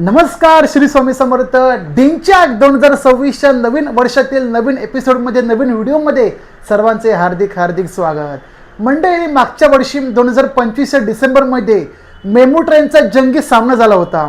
नमस्कार श्री स्वामी समर्थ. डिंचॅक दोन हजार सव्वीसच्या नवीन वर्षातील नवीन एपिसोडमध्ये नवीन व्हिडिओमध्ये सर्वांचे हार्दिक हार्दिक स्वागत. मंडळी मागच्या वर्षी दोन हजार पंचवीसच्या डिसेंबरमध्ये मेमू ट्रेनचा जंगी सामना झाला होता.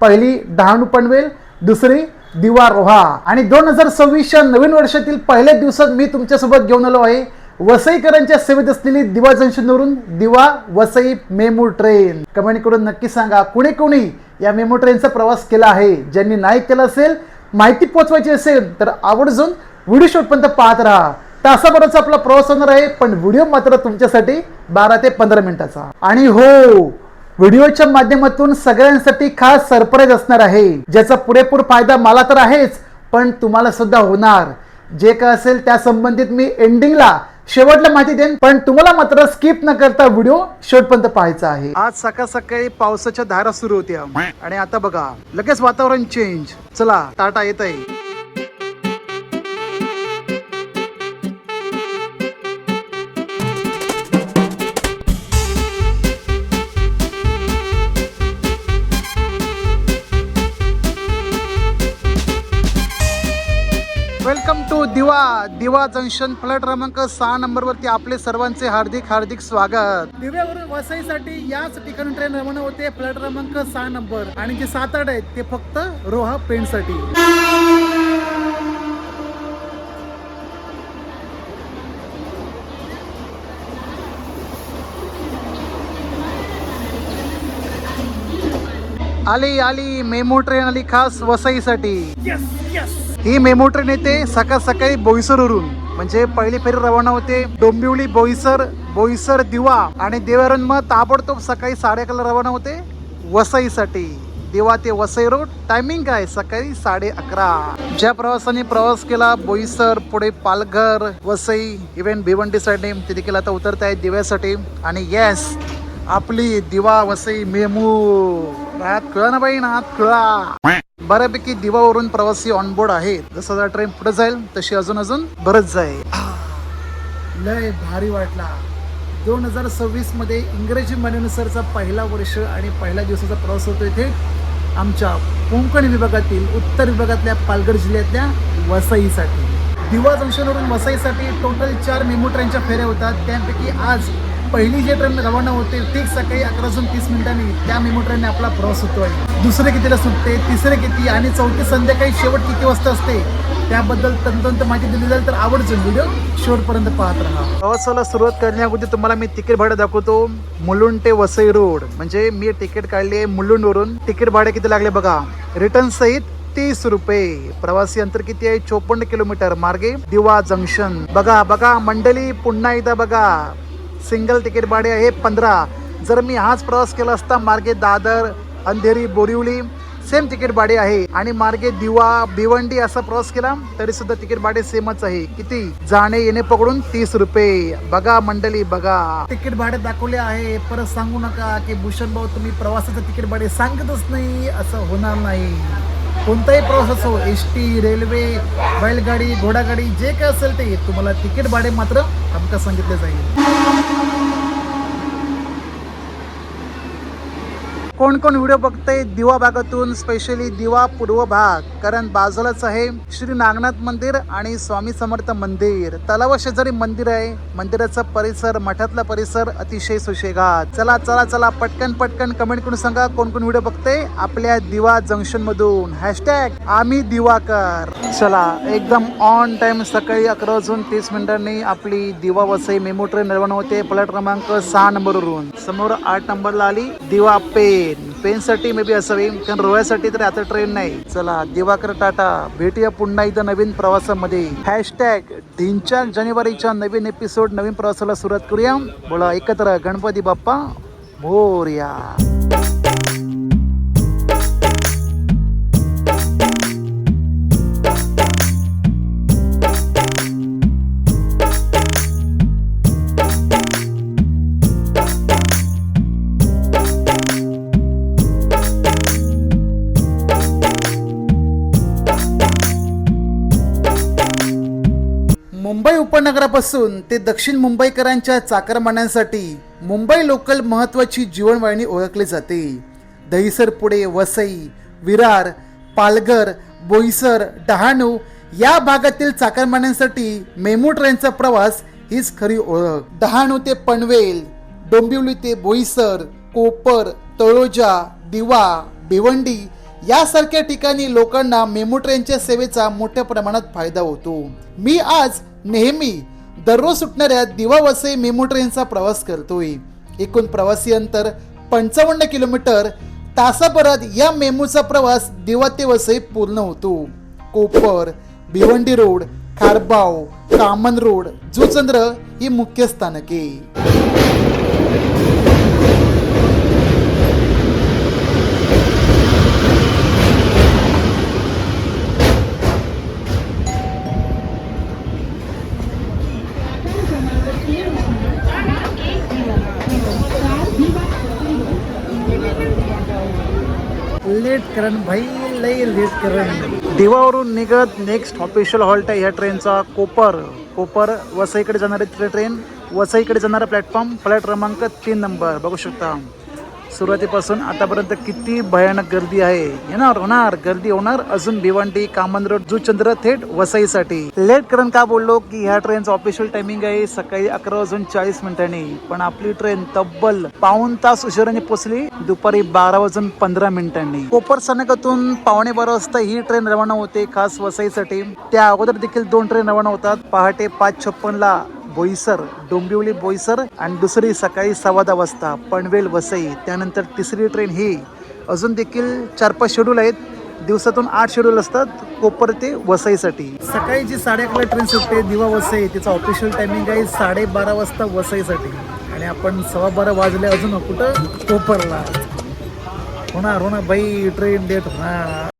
पहिली डहाणू पनवेल दुसरी दिवा रोहा आणि दोन हजार सव्वीसच्या नवीन वर्षातील पहिल्या दिवसात मी तुमच्यासोबत घेऊन आलो आहे. वसईकरांच्या सेवेत असलेली दिवा जंक्शनवरून दिवा वसई मेमू ट्रेन. कमेंट करून नक्की सांगा कुणी कुणी या मेमो ट्रेनचा प्रवास केला आहे? ज्यांनी नाही केला असेल माहिती पोहोचवायची असेल तर आवर्जून व्हिडिओ शॉटपर्यंत पाहत राहा. तासाभराचा आपला प्रवास होणार आहे पण व्हिडिओ मात्र तुमच्यासाठी बारा ते पंधरा मिनिटाचा. आणि हो व्हिडिओच्या माध्यमातून सगळ्यांसाठी खास सरप्राईज असणार आहे. ज्याचा पुरेपूर फायदा मला तर आहेच पण तुम्हाला सुद्धा होणार. जे काय असेल त्या संबंधित मी एंडिंगला शेवटला माहिती देईन पण तुम्हाला मात्र स्किप न करता व्हिडिओ शेवटपर्यंत पाहायचा आहे. आज सकाळ सकाळी पावसाच्या धारा सुरू होत्या. आणि आता बघा लगेच वातावरण चेंज चला टाटा येत आहे दिवा दिवा जंक्शन फ्लॅट क्रमांक सहा नंबर वरती आपले सर्वांचे हार्दिक हार्दिक स्वागत. दिव्यावरून वसईसाठी याच ठिकाणी ट्रेन रवाना होते फ्लॅट क्रमांक सहा नंबर. आणि जे सात आठ आहेत ते फक्त रोहा पेंटसाठी आली आली मेमो ट्रेन आली खास वसईसाठी. ही मेमो ट्रेन येते सकाळ सकाळी बोईसरवरून म्हणजे पहिली फेरी रवाना होते डोंबिवली बोईसर बोईसर दिवा आणि देवारून मग ताबडतोब सकाळी साडे रवाना होते वसईसाठी. दिवा ते वसई रोड टायमिंग काय सकाळी साडे अकरा. ज्या प्रवासाने प्रवास केला बोईसर पुढे पालघर वसई इव्हन भिवंडीसाठी ते देखील आता उतरत आहेत दिव्यासाठी. आणि येस आपली दिवा वसई मेमू. रात कळा ना बाई नात कळा बऱ्यापैकी दिवावरून प्रवासी ऑनबोर्ड आहे. जसं ट्रेन पुढे जाईल तशी अजून अजून भरत जाईल. लय भारी वाटला. दोन हजार सव्वीसमध्ये इंग्रजी महिन्यानुसारचा पहिला वर्ष आणि पहिल्या दिवसाचा प्रवास होतो इथे आमच्या कोंकण विभागातील उत्तर विभागातल्या पालघर जिल्ह्यातल्या वसईसाठी. दिवा जंक्शनवरून वसईसाठी टोटल चार मेमो ट्रेनच्या फेऱ्या होतात. त्यापैकी आज पहिली जे ट्रेन रवाना होते ती सकाळी अकरा वाजून तीस मिनिटांनी त्या मेमो ट्रेनने आपला प्रवास होतोय दुसरे कितीला सुटते तिसरे किती आणि चौथी संध्याकाळी शेवट किती वाजता असते त्याबद्दल तंतंत माहिती दिली जाईल तर आवडचं व्हिडिओ शेवटपर्यंत पाहत राहा. प्रवासाला सुरुवात करण्याअगोदर तुम्हाला मी तिकीट भाडं दाखवतो. मुलुंड ते वसई रोड म्हणजे मी तिकीट काढले आहे मुलुंडवरून. तिकीट भाडे किती लागले बघा. रिटर्न सहित तीस रुपये. प्रवासी अंतर किती आहे? चोपन्न किलोमीटर. मार्गे दिवा जंक्शन. बघा बघा मंडळी पुन्हा एकदा बघा. सिंगल तिकीट भाडे आहे पंधरा. जर मी हाच प्रवास केला असता मार्गे दादर अंधेरी बोरिवली सेम तिकीट भाडे आहे. आणि मार्गे दिवा भिवंडी असा प्रवास केला तरी सुद्धा तिकीट भाडे सेमच आहे. किती? जाणे येणे पकडून तीस रुपये. बघा मंडळी बघा. तिकीट भाडे दाखवले आहे. परत सांगू नका की भूषण भाऊ तुम्ही प्रवासाचं तिकीट भाडे सांगतच नाही असं होणार नाही. कोणताही प्रवास असो एस टी रेल्वे बैलगाडी घोडागाडी जे काय असेल ते. तुम्हाला तिकीट भाडे मात्र आमका सांगितले जाईल. कोण कोण व्हिडिओ बघते दिवा भागातून स्पेशली दिवा पूर्व भाग. कारण बाजूलाच आहे श्री नागनाथ मंदिर आणि स्वामी समर्थ मंदिर. तलावा शेजारी मंदिर आहे. मंदिराचा परिसर मठातला परिसर अतिशय सुशेगात. चला चला चला पटकन पटकन कमेंट करून सांगा कोण कोण व्हिडिओ बघते आपल्या दिवा जंक्शन मधून. हॅशटॅग आम्ही दिवाकर. चला एकदम ऑन टाइम सकाळी अकरा वाजून तीस मिनिटांनी आपली दिवा वसई मेमो ट्रेन रवाना होते. प्लॅट क्रमांक सहा नंबरवरून. समोर आठ नंबरला आली दिवा पे. ट्रेन पेनसाठी मे बी असावी कारण रोयासाठी तर आता ट्रेन नाही. चला दिवाकर टाटा भेटूया पुन्हा एकदा नवीन प्रवासामध्ये. हॅशटॅग ढिंचाक जानेवारीच्या नवीन एपिसोड नवीन प्रवासाला सुरुवात करूया. बोला एकत्र गणपती बाप्पा भोर्या उपनगरापासून ते दक्षिण मुंबईकरांच्या चाकरमान्यांसाठी मुंबई लोकल महत्वाची जीवनवाहिनी ओळखली जाते. दहिसर पुढे वसई विरार पालघर बोईसर डहाणू या भागातील चाकरमान्यांसाठी मेमू ट्रेनचा प्रवास हीच खरी ओळख. डहाणू ते पनवेल डोंबिवली ते बोईसर कोपर तळोजा दिवा भिवंडी यासारख्या ठिकाणी लोकांना मेमू ट्रेनच्या सेवेचा मोठ्या प्रमाणात फायदा होतो. मी आज नेहमी दररोज सुटणाऱ्या दिवा वसई मेमू ट्रेनचा प्रवास करतोय. एकूण प्रवासी अंतर पंचावन्न किलोमीटर. तासाभरात या मेमूचा प्रवास दिवा ते वसई पूर्ण होतो. कोपर भिवंडी रोड खारबाव कामन रोड जुचंद्र ही मुख्य स्थानके. करण भाई लई लेट करण दिवावरून निघत नेक्स्ट ऑफिशियल हॉल्ट आहे ह्या ट्रेनचा कोपर कोपर वसईकडे जाणारी ट्रेन वसईकडे जाणारा प्लॅटफॉर्म फ्लॅट क्रमांक तीन नंबर बघू शकता. सुरुवातीपासून आतापर्यंत किती भयानक गर्दी आहे. येणार होणार गर्दी होणार. अजून भिवंडी कामन रोड जुचंद्र थेट वसईसाठी. लेट करण का बोललो की ह्या ट्रेनचं ऑफिशियल टायमिंग आहे सकाळी अकरा वाजून चाळीस मिनिटांनी. पण आपली ट्रेन तब्बल पाऊन तास उशिराने पोहोचली दुपारी बारा वाजून पंधरा मिनिटांनी. कोपर स्थानकातून पावणे बारा वाजता ही ट्रेन रवाना होते खास वसईसाठी. त्या अगोदर देखील दोन ट्रेन रवाना होतात. पहाटे पाच छप्पन ला बोईसर डोंबिवली बोईसर आणि दुसरी सकाळी सव्वा दहा वाजता पनवेल वसई. त्यानंतर तिसरी ट्रेन ही अजून देखील चार पाच शेड्यूल आहेत. दिवसातून आठ शेड्यूल असतात कोपर ते वसईसाठी. सकाळी जी साडे अकरा ट्रेन सुटते दिवा वसई तिचा ऑफिशियल टायमिंग आहे साडेबारा वाजता वसईसाठी. आणि आपण सव्वा बारा वाजले अजून कुठं? कोपरला. होणार होणार बाई ट्रेन डेट होणार.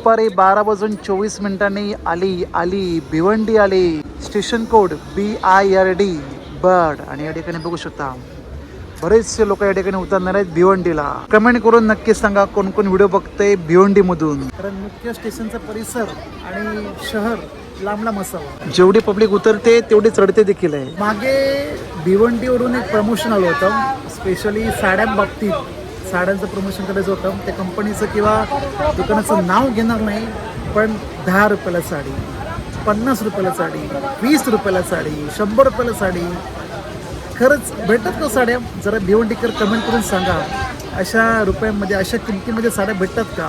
दुपारी बारा वाजून चोवीस मिनिटांनी आली आली भिवंडी आली. Station code B I R D bird आणि या ठिकाणी बघू शकता बरेचसे लोक या ठिकाणी उतरणार आहेत भिवंडीला. कमेंट करून नक्की सांगा कोण कोण व्हिडिओ बघतंय भिवंडी मधून कारण मुख्य स्टेशनचा परिसर आणि शहर लांब लांब असावा जेवढी पब्लिक उतरते तेवढी चढते देखील आहे. मागे भिवंडीवरून एक प्रमोशन आलं होतं स्पेशली साड्यांबाबतीत. साड्यांचं प्रमोशन करायचं होतं. त्या कंपनीचं किंवा दुकानाचं नाव घेणार नाही पण दहा रुपयाला साडी पन्नास रुपयाला साडी वीस रुपयाला साडी शंभर रुपयाला साडी. खरंच भेटतात का साड्या? जरा भिवंडीकर कमेंट करून सांगा. अशा रुपयांमध्ये अशा किमतीमध्ये साड्या भेटतात का?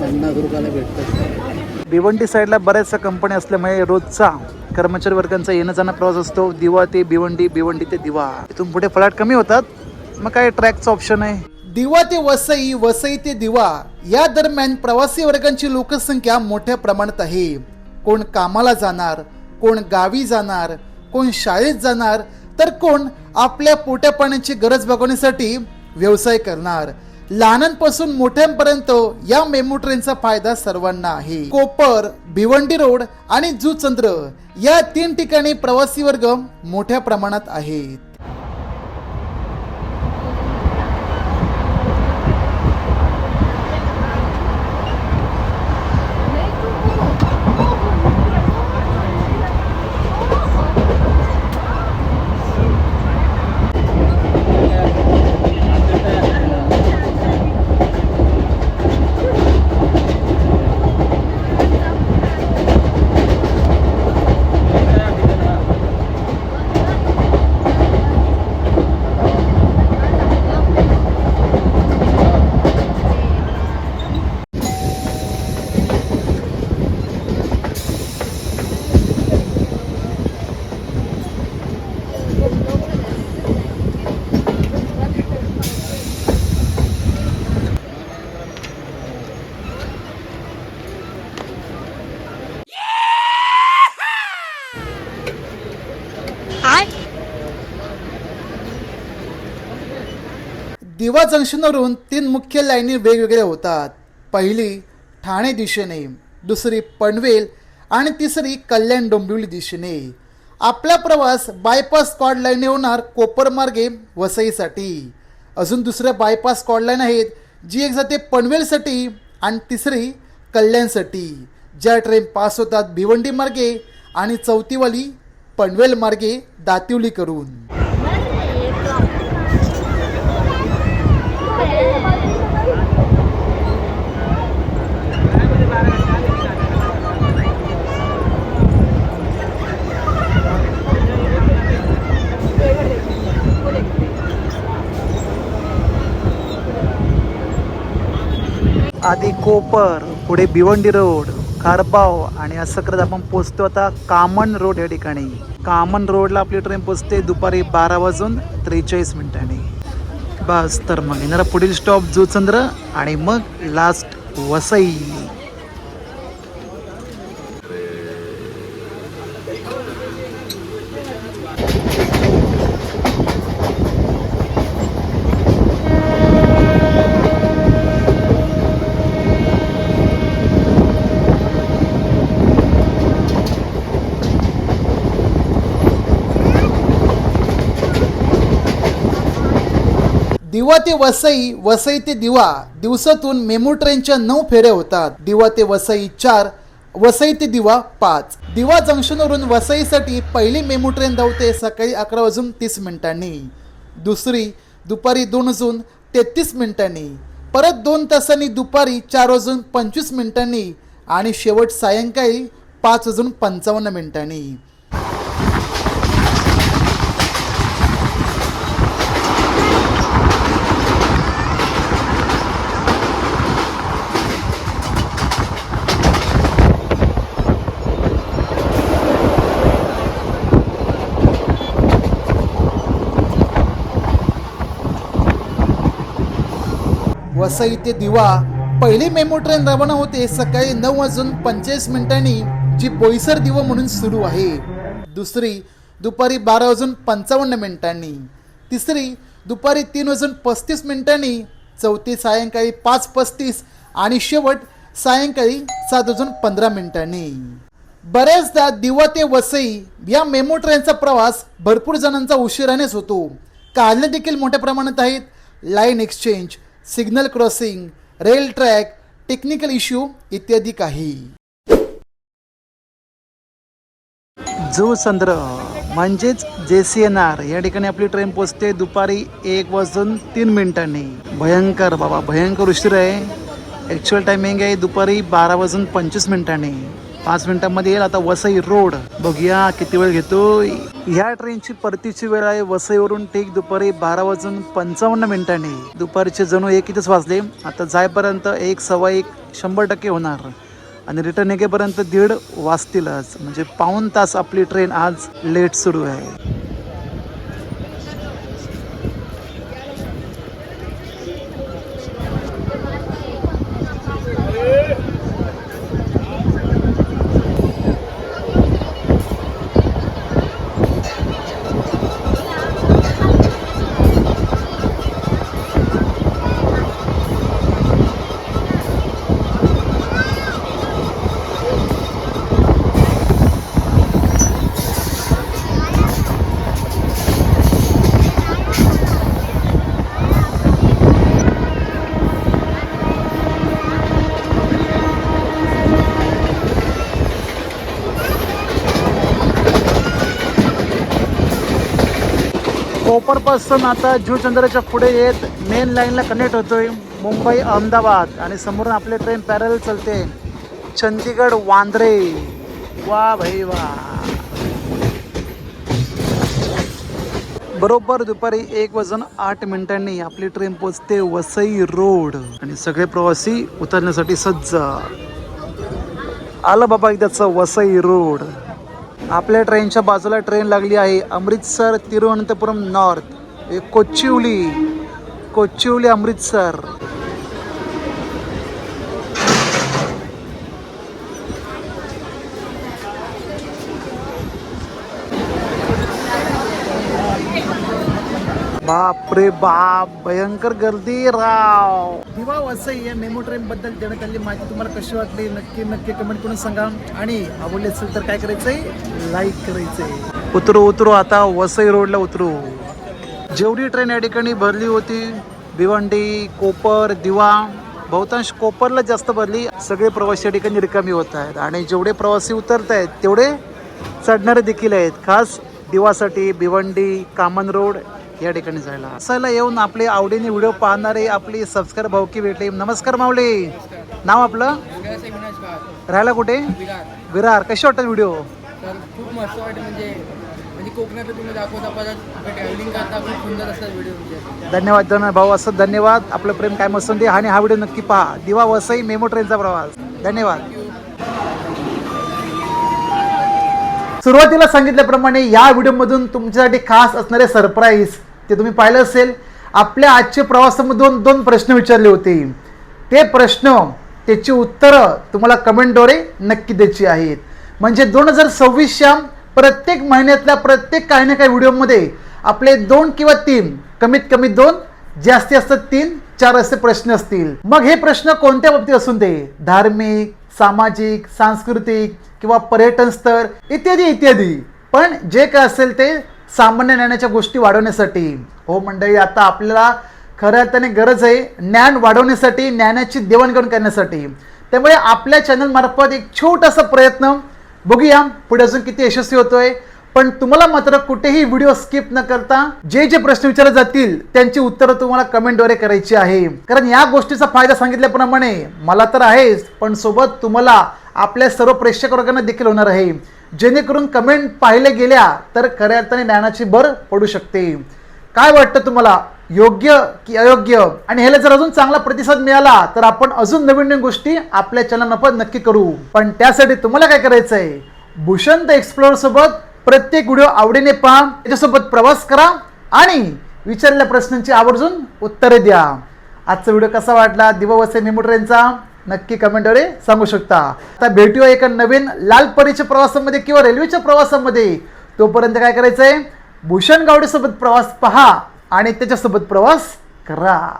पन्नास रुपयाला भेटतात. भिवंडी साईडला बऱ्याचशा कंपन्या असल्यामुळे रोजचा कर्मचारी वर्गांचा येणं जाणं प्रवास असतो. दिवा ते भिवंडी भिवंडी ते दिवा. इथून पुढे फ्लॅट कमी होतात. मग काय ट्रॅकचं ऑप्शन आहे? दिवा ते वसई वसई ते दिवा. या दरम्यान प्रवासी वर्गांची लोकसंख्या मोठ्या प्रमाणात आहे. कोण कामाला जाणार कोण गावी जाणार कोण शाळेत जाणार तर कोण आपल्या पोट्या पाण्याची गरज भागवण्यासाठी व्यवसाय करणार. लहानांपासून मोठ्यांपर्यंत या मेमो ट्रेनचा फायदा सर्वांना आहे. कोपर भिवंडी रोड आणि जुचंद्र या तीन ठिकाणी प्रवासी वर्ग मोठ्या प्रमाणात आहेत. दिवा जंक्शनवरून तीन मुख्य लाईनी वेगवेगळ्या होतात. पहिली ठाणे दिशेने. दुसरी पनवेल. आणि तिसरी कल्याण डोंबिवली दिशेने. आपला प्रवास बायपास कॉड लाईनने होणार कोपरमार्गे वसईसाठी. अजून दुसऱ्या बायपास कॉड लाईन आहेत जी एक जाते पनवेलसाठी आणि तिसरी कल्याणसाठी. ज्या ट्रेन पास होतात भिवंडी मार्गे आणि चौथीवाली पनवेल मार्गे दातिवली करून आधी कोपर पुढे भिवंडी रोड खारबाव आणि असं करत आपण पोचतो आता कामन रोड या ठिकाणी. कामन रोडला आपली ट्रेन पोचते दुपारी बारा वाजून त्रेचाळीस मिनिटांनी. बस तर मग येणारा पुढील स्टॉप जुचंद्र आणि मग लास्ट वसई. दिवा ते वसई वसई ते दिवा दिवसातून मेमू ट्रेनच्या नऊ फेऱ्या होतात. दिवा ते वसई चार वसई ते दिवा पाच. दिवा जंक्शनवरून वसईसाठी पहिली मेमू ट्रेन धावते सकाळी अकरा वाजून तीस मिनिटांनी. दुसरी दुपारी दोन वाजून तेहतीस मिनिटांनी. परत दोन तासांनी दुपारी चार वाजून पंचवीस मिनिटांनी. आणि शेवट सायंकाळी पाच वाजून पंचावन्न मिनिटांनी. वसई ते दिवा. पहिली मेमो ट्रेन रवाना होते सकाळी नऊ वाजून पंचेचाळीस मिनिटांनी जी बोईसर दिवा म्हणून सुरू आहे. दुसरी दुपारी बारा वाजून पंचावन्न मिनिटांनी. तिसरी दुपारी तीन वाजून पस्तीस मिनिटांनी चौथी सायंकाळी पाच पस्तीस आणि शेवट सायंकाळी सात वाजून पंधरा मिनिटांनी. बऱ्याचदा दिवा ते वसई या मेमो ट्रेनचा प्रवास भरपूर जणांचा उशिरानेच होतो. कारणे देखील मोठ्या प्रमाणात आहेत. Line exchange signal crossing rail track technical issue इत्यादी काही. जो चंद्र म्हणजेच जे सी एन आर या ठिकाणी आपली ट्रेन पोचते दुपारी एक वाजून तीन मिनिटांनी. भयंकर बाबा भयंकर उशीर आहे. ॲक्च्युअल टायमिंग आहे दुपारी बारा वाजून पंचवीस मिनिटांनी. पाच मिनिटांमध्ये येईल. आता वसई रोड. बघूया किती वेळ घेतो. ह्या ट्रेनची परतीची वेळ आहे. वसईवरून ठीक दुपारी बारा वाजून पंचावन्न मिनिटांनी. दुपारचे जणू एक इथेच वाजले? आता जायपर्यंत एक सव्वा एक शंभर टक्के होणार. आणि रिटर्न येकेपर्यंत दीड वाजतीलच. म्हणजे पाऊण तास आपली ट्रेन आज लेट सुरू आहे. कोपरपासून आता जुचंद्राच्या पुढे येत मेन लाईनला कनेक्ट होतोय. मुंबई अहमदाबाद आणि समोरून आपली ट्रेन पॅरल चालते. चंदीगड वांद्रे. वा भाई वा. बरोबर दुपारी एक वाजून आठ मिनिटांनी आपली ट्रेन पोचते वसई रोड. आणि सगळे प्रवासी उतरण्यासाठी सज्ज. आलं बाबा एकदाचं वसई रोड. आपल्या ट्रेनच्या बाजूला ट्रेन लागली आहे. अमृतसर तिरुवनंतपुरम नॉर्थ. कोचिवली कोचिवली अमृतसर. बाप बापरे बाप भयंकर गर्दी राव. दिवा वसई या मेमो ट्रेन बद्दल देण्यात आलेली माहिती तुम्हाला कशी वाटली? नक्की नक्की कमेंट करून सांगा. आणि आवडली असेल तर काय करायचंय? लाईक करायचंय. उतरू उतरू आता. वसई रोडला उतरू. जेवढी ट्रेन या ठिकाणी भरली होती भिवंडी कोपर दिवा बहुतांश कोपरला जास्त भरली. सगळे प्रवासी या ठिकाणी रिकामी होत आहेत. आणि जेवढे प्रवासी उतरत आहेत तेवढे चढणारे देखील आहेत. खास दिवासाठी भिवंडी कामन रोड या ठिकाणी जायला. असायला येऊन आपले आवडीने व्हिडिओ पाहणारे आपली सबस्क्राईब भाऊकी भेटले. नमस्कार माऊली. नाव आपलं? राहायला कुठे? विरार. कशी वाटतात व्हिडिओ खूप मस्त वाटतं म्हणजे म्हणजे कोकणात तुम्ही दाखवता परत ट्रॅव्हलिंग करता खूप सुंदर असतात व्हिडिओ तुमचे धन्यवाद धन्यवाद भाऊ. असं धन्यवाद. आपलं प्रेम काय मस्त दे आणि हा व्हिडिओ नक्की पहा. दिवा वसई मेमो ट्रेनचा प्रवास. धन्यवाद. सुरुवातीला सांगितल्याप्रमाणे या व्हिडिओमधून तुमच्यासाठी खास असणारे सरप्राईज ते तुम्ही पाहिलं असेल आपल्या आजच्या प्रवासामध्ये दोन दोन प्रश्न विचारले होते. ते प्रश्न त्याची उत्तरं तुम्हाला कमेंटद्वारे नक्की द्यायची आहेत. म्हणजे दोन हजार सव्वीसच्या प्रत्येक महिन्यातल्या प्रत्येक काही ना काही व्हिडिओमध्ये आपले दोन किंवा तीन कमीत कमी दोन जास्ती असतात तीन चार असे प्रश्न असतील. मग हे प्रश्न कोणत्या बाबतीत असून ते धार्मिक सामाजिक सांस्कृतिक किंवा पर्यटन स्थळ इत्यादी इत्यादी. पण जे काय असेल ते सामान्य ज्ञानाच्या गोष्टी वाढवण्यासाठी. हो मंडळी आता आपल्याला खऱ्या अर्थाने गरज आहे ज्ञान वाढवण्यासाठी ज्ञानाची देवाणघेवाण करण्यासाठी. त्यामुळे आपल्या चॅनल मार्फत एक छोटासा प्रयत्न बघूया. पुढे अजून किती यशस्वी होतोय. पण तुम्हाला मात्र कुठेही व्हिडिओ स्किप न करता जे जे प्रश्न विचारले जातील त्यांची उत्तरं तुम्हाला कमेंटद्वारे करायची आहे. कारण या गोष्टीचा फायदा सांगितल्याप्रमाणे मला तर आहेच पण सोबत तुम्हाला आपल्या सर्व प्रेक्षक वर्गांना देखील होणार आहे. जेणेकरून कमेंट पाहिले गेल्या तर खऱ्या अर्थाने ज्ञानाची भर पडू शकते. काय वाटतं तुम्हाला? योग्य की अयोग्य? आणि ह्याला जर अजून चांगला प्रतिसाद मिळाला तर आपण अजून नवीन नवीन गोष्टी आपल्या चॅनलमार्फत नक्की करू. पण त्यासाठी तुम्हाला काय करायचं आहे भूषण द एक्सप्लोअर सोबत प्रत्येक व्हिडिओ आवडीने पहा. त्याच्यासोबत प्रवास करा आणि विचारलेल्या प्रश्नांची आवर्जून उत्तरे द्या. आजचा व्हिडिओ कसा वाटला? दिवावसे वसे ट्रेनचा नक्की कमेंटद्वारे सांगू शकता. आता भेटूया एका नवीन लाल परीच्या प्रवासामध्ये किंवा रेल्वेच्या प्रवासामध्ये. तोपर्यंत काय करायचंय? भूषण गावडेसोबत प्रवास पहा आणि त्याच्यासोबत प्रवास करा.